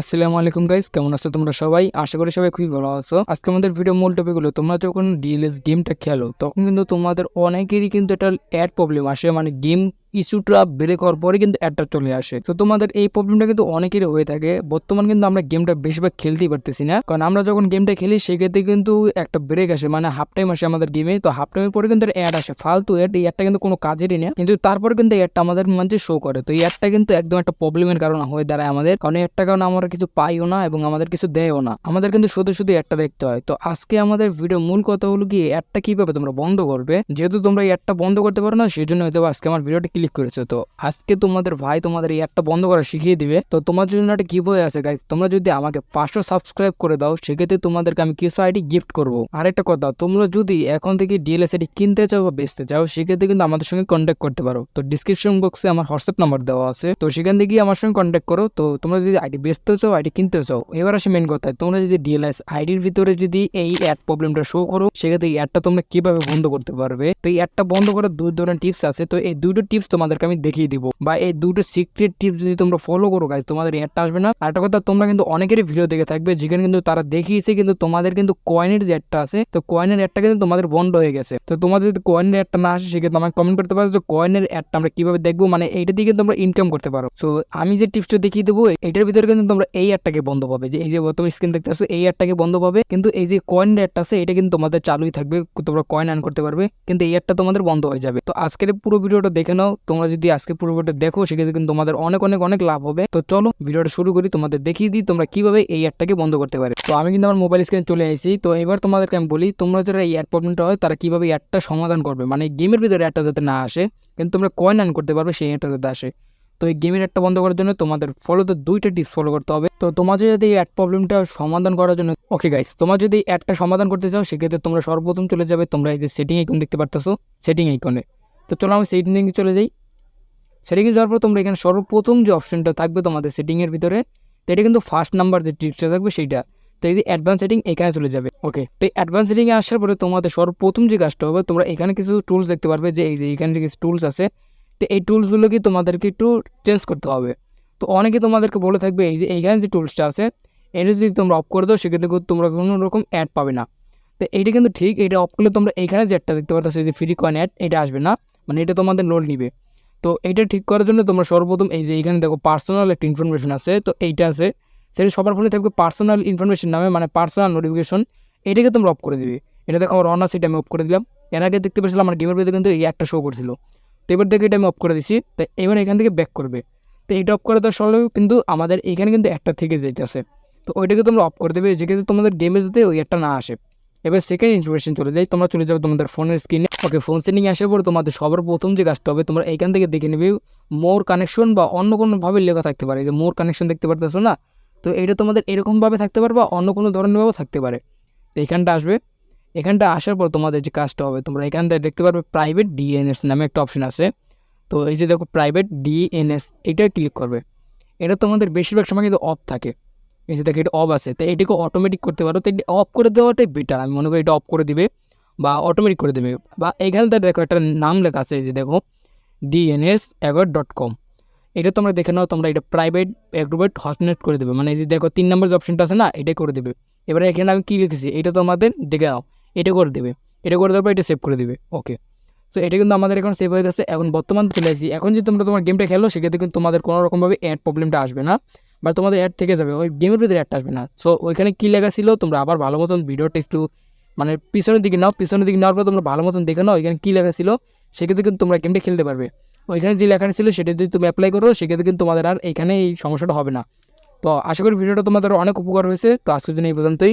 আসসালামু আলাইকুম গাইস কেমন আছো তোমরা সবাই? আশা করি সবাই খুবই ভালো আছো। আজকে আমাদের ভিডিও মূল টপিক হলো, তোমরা যখন ডিএলএস গেমটা খেলো, তখন কিন্তু তোমাদের অনেকেরই কিন্তু একটা অ্যাড প্রবলেম আসে মানে গেম ইস্যুটা ব্রেক হওয়ার পরে কিন্তু অ্যাডটা চলে আসে। তো তোমাদের এই প্রবলেমটা কিন্তু অনেকেরই হয়ে থাকে। বর্তমান কিন্তু আমরা গেমটা বেশিরভাগ খেলতেই পারতেছি না। কারণ আমরা যখন গেমটা খেলি, সেক্ষেত্রে কিন্তু একটা ব্রেক আসে। মানে হাফ টাইম আসে আমাদের গেমে তো হাফ টাইমের পরে কিন্তু অ্যাড আসে। ফালতু অ্যাড এই অ্যাডটা কিন্তু কোনো কাজেরই না। কিন্তু তারপরে কিন্তু অ্যাডটা আমাদের মধ্যে শো করে। তো এই অ্যাডটা কিন্তু একদম একটা প্রবলেমের কারণ হয়ে দাঁড়ায় আমাদের। কারণ অ্যাডটা কারণে আমরা কিছু পাইও না এবং আমাদের কিছু দেয়ও না। আমাদের কিন্তু শুধু শুধু অ্যাডটা দেখতে হয়। তো আজকে আমাদের ভিডিও মূল কথা হলো কি অ্যাডটা কীভাবে তোমরা বন্ধ করবে? যেহেতু তোমরা এই অ্যাডটা বন্ধ করতে পারো না সেই জন্য হয়তো আজকে আমার ভিডিওটা ক্লিক করেছ। তো আজকে তোমাদের ভাই তোমাদের এই অ্যাডটা বন্ধ করা শিখিয়ে দিবে। তো তোমার জন্য একটা গিভওয়ে আছে গাইজ তোমরা যদি আমাকে পাঁচশো সাবস্ক্রাইব করে দাও, সেক্ষেত্রে তোমাদেরকে আমি কিছু আইডি গিফট করব। আরেকটা কথা, তোমরা যদি এখন থেকে ডিএলএস আইডি কিনতে চাও বা বেচতে চাও, সেক্ষেত্রে কিন্তু আমাদের সঙ্গে কন্ট্যাক্ট করতে পারো। তো ডিসক্রিপশন বক্সে আমার হোয়াটসঅ্যাপ নাম্বার দেওয়া আছে। তো সেখান থেকে আমার সঙ্গে কন্ট্যাক্ট করো। তো তোমরা যদি আইডি বেচতে চাও আইডি কিনতে চাও, এবার আসে মেন কথা, তোমরা যদি ডিএলএস আইডির ভিতরে যদি এই অ্যাড প্রবলেমটা শো করো, সেক্ষেত্রে এই অ্যাডটা তোমরা কীভাবে বন্ধ করতে পারবে? তো এই অ্যাডটা বন্ধ করার দুই ধরনের টিপস আছে। তো এই দুটো টিপস তোমাদেরকে আমি দেখিয়ে দিব। বা এই দুটো সিক্রেট টিপস যদি তোমরা ফলো করো গাইজ তোমাদের অ্যাডটা আসবে না। আর একটা কথা, তোমরা কিন্তু অনেকেরই ভিডিও দেখে থাকবে, যেখানে কিন্তু তারা দেখিয়েছে কিন্তু তোমাদের কিন্তু কয়েনের যে অ্যাডটা আছে, তো কয়েনের অ্যাডটা কিন্তু তোমাদের বন্ধ হয়ে গেছে। তো তোমাদের যদি কয়েনের অ্যাডটা না আসে, সেক্ষেত্রে আমাকে কমেন্ট করতে পারো যে কয়েনের অ্যাডটা আমরা কীভাবে দেখব? মানে এইটা দিয়ে কিন্তু তোমরা ইনকাম করতে পারো। তো আমি যে টিপসটা দেখিয়ে দেবো, এটার ভিতরে কিন্তু তোমরা এই অ্যাডটাকে বন্ধ পাবে। যে এই যে বর্তমানে স্ক্রিন দেখতে আসো এই অ্যাডটাকে বন্ধ পাবে। কিন্তু এই যে কয়েন অ্যাডটা আছে, এটা কিন্তু তোমাদের চালুই থাকবে, তোমরা কয়েন আর্ন করতে পারবে। কিন্তু এই অ্যাডটা তোমাদের বন্ধ হয়ে যাবে। তো আজকের পুরো ভিডিওটা দেখে নাও তোমরা যদি আজকে পুরো দেখো, সেক্ষেত্রে কিন্তু তোমাদের অনেক অনেক অনেক লাভ হবে। তো চলো, ভিডিওটা শুরু করি, তোমাদের দেখিয়ে দিই তোমরা কীভাবে এই অ্যাডটাকে বন্ধ করতে পারে। তো আমি কিন্তু আমার মোবাইল স্ক্রিনে চলে এসেছি তো এবার তোমাদেরকে আমি বলি, তোমরা যারা এই অ্যাড প্রবলেমটা হয়, তারা কীভাবে অ্যাডটা সমাধান করবে? মানে গেমের ভিতরে অ্যাডটা যাতে না আসে, কিন্তু তোমরা কয়েন আর্ন করতে পারবে, সেই অ্যাডটা যাতে আসে। তো এই গেমের একটা বন্ধ করার জন্য তোমাদের ফলোতে দুইটা টিপস ফলো করতে হবে। তো তোমাদের যদি এই অ্যাড প্রবলেমটা সমাধান করার জন্য ওকে গাইস তোমার যদি অ্যাডটা সমাধান করতে চাও, সেক্ষেত্রে তোমরা সর্বপ্রথম চলে যাবে, তোমরা এই যে সেটিং আইকন দেখতে পারতেছো সেটিং আইকনে তো চলো আমি সেটিংয়ে চলে যাই। সেটিংয়ে যাওয়ার পর তোমরা এখানে সর্বপ্রথম যে অপশনটা থাকবে তোমাদের সেটিংয়ের ভিতরে, তো এটা কিন্তু ফার্স্ট নাম্বার যে টিপসটা থাকবে সেইটা। তো এই যে অ্যাডভান্স সেটিং এখানে চলে যাবে। ওকে তো এই অ্যাডভান্স সেটিংয়ে আসার পরে তোমাদের সর্বপ্রথম যে কাজটা হবে, তোমরা এখানে কিছু টুলস দেখতে পারবে যে এই যে এখানে যে কিছু টুলস আছে, তো এই টুলসগুলো কি তোমাদেরকে একটু চেঞ্জ করতে হবে। তো অনেকে তোমাদেরকে বলে থাকবে এই যে এইখানে যে টুলসটা আছে, এটা যদি তোমরা অফ করে দাও, সেক্ষেত্রে কিন্তু তোমরা কোনো রকম অ্যাড পাবে না। তো এইটা কিন্তু ঠিক এটা অফ করলে তোমরা এখানে যে একটা দেখতে পাচ্ছ যে ফ্রি কয়েন অ্যাড এটা আসবে না। মানে এটা তোমাদের লোড নিবে। তো এইটা ঠিক করার জন্য তোমরা সর্বপ্রথম এই যে এখানে দেখো পার্সোনাল একটা ইনফরমেশন আছে, তো এইটা আছে। সেটা সবার ফোনে থাকবে পার্সোনাল ইনফরমেশন নামে মানে পার্সোনাল নোটিফিকেশন এটাকে তোমরা অফ করে দিবে। এটা দেখো আমার অন আছে, এটা আমি অফ করে দিলাম। এর আগে দেখতে পেয়েছিলাম আমার গেমের ভিতরে কিন্তু এই একটা শো করছিল। তো এবার দেখে এটা আমি অফ করে দিছি, তো এবার এখান থেকে ব্যাক করবে। তো এটা অফ করে দেওয়ার সঙ্গে কিন্তু আমাদের এখানে কিন্তু একটা থেকে যেতেছে তো ওইটাকে তোমরা অফ করে দেবে যেক্ষেত্রে তোমাদের গেমে যাতে ওই একটা না আসে। এবার সেকেন্ড ইনফরমেশন চলে যায় তোমরা চলে যাবে তোমাদের ফোনের স্ক্রিনে ওকে ফোন সেটিং আসার পর তোমাদের সবার প্রথম যে কাজটা হবে, তোমরা এখান থেকে দেখে নেবে মোর কানেকশন বা অন্য কোনোভাবে লেখা থাকতে পারে। যে মোর কানেকশন দেখতে পারতেছো না? তো এটা তোমাদের এরকমভাবে থাকতে পারে বা অন্য কোনো ধরনেরভাবেও থাকতে পারে। তো এখানটা আসবে। এখানটা আসার পর তোমাদের যে কাজটা হবে, তোমরা এখান থেকে দেখতে পারবে প্রাইভেট ডিএনএস নামে একটা অপশন আছে। তো এই যে দেখো প্রাইভেট ডিএনএস এটা ক্লিক করবে। এটা তোমাদের বেশিরভাগ সময় কিন্তু অফ থাকে। যে দেখো এটা অফ আছে তো এটাকে অটোমেটিক করতে পারো তো এটা অফ করে দেওয়াটাই বেটার আমি মনে করি এটা অফ করে দিবে বা অটোমেটিক করে দেবে। বা এখানে তো দেখো একটা নাম লেখা আছে, এই যে দেখো ডিএনএস অ্যাগট ডট কম এটা তোমরা দেখে নাও, তোমরা এটা প্রাইভেট অ্যাগ্রোভেট হস্টনেট করে দেবে। মানে এই যে দেখো, তিন নম্বর যে অপশনটা আছে না, এটাই করে দেবে। এবারে এখানে আমি কী লিখেছি, এটা তোমাদের দেখে নাও, এটা করে দেবে। এটা করে দেওয়ার পর এটা সেভ করে দেবে ওকে সো এটা কিন্তু আমাদের এখন সেভ হয়ে গেছে এখন বর্তমান চলে আসি। এখন যদি তোমরা তোমার গেমটা খেলো, সেক্ষেত্রে কিন্তু তোমাদের কোনো রকমভাবে অ্যাড প্রবলেমটা আসবে না। বা তোমাদের অ্যাড থেকে যাবে, ওই গেমের ভিতরে অ্যাডটা আসবে না। সো ওইখানে কী লেখা ছিল, তোমরা আবার ভালো মতন ভিডিওটা একটু মানে পিছনের দিকে নাও। পিছনের দিকে নেওয়ার পর তোমরা ভালো মতন দেখে নাও এখানে কী লেখা ছিল। সেক্ষেত্রে কিন্তু তোমরা গেমটা খেলতে পারবে। ওইখানে যে লেখাটা ছিল, সেটা যদি তুমি অ্যাপ্লাই করো, সেক্ষেত্রে কিন্তু তোমাদের আর এখানে এই সমস্যাটা হবে না। তো, আশা করি ভিডিওটা তোমাদের অনেক উপকার হয়েছে। তো আজকের জন্য এই পর্যন্তই।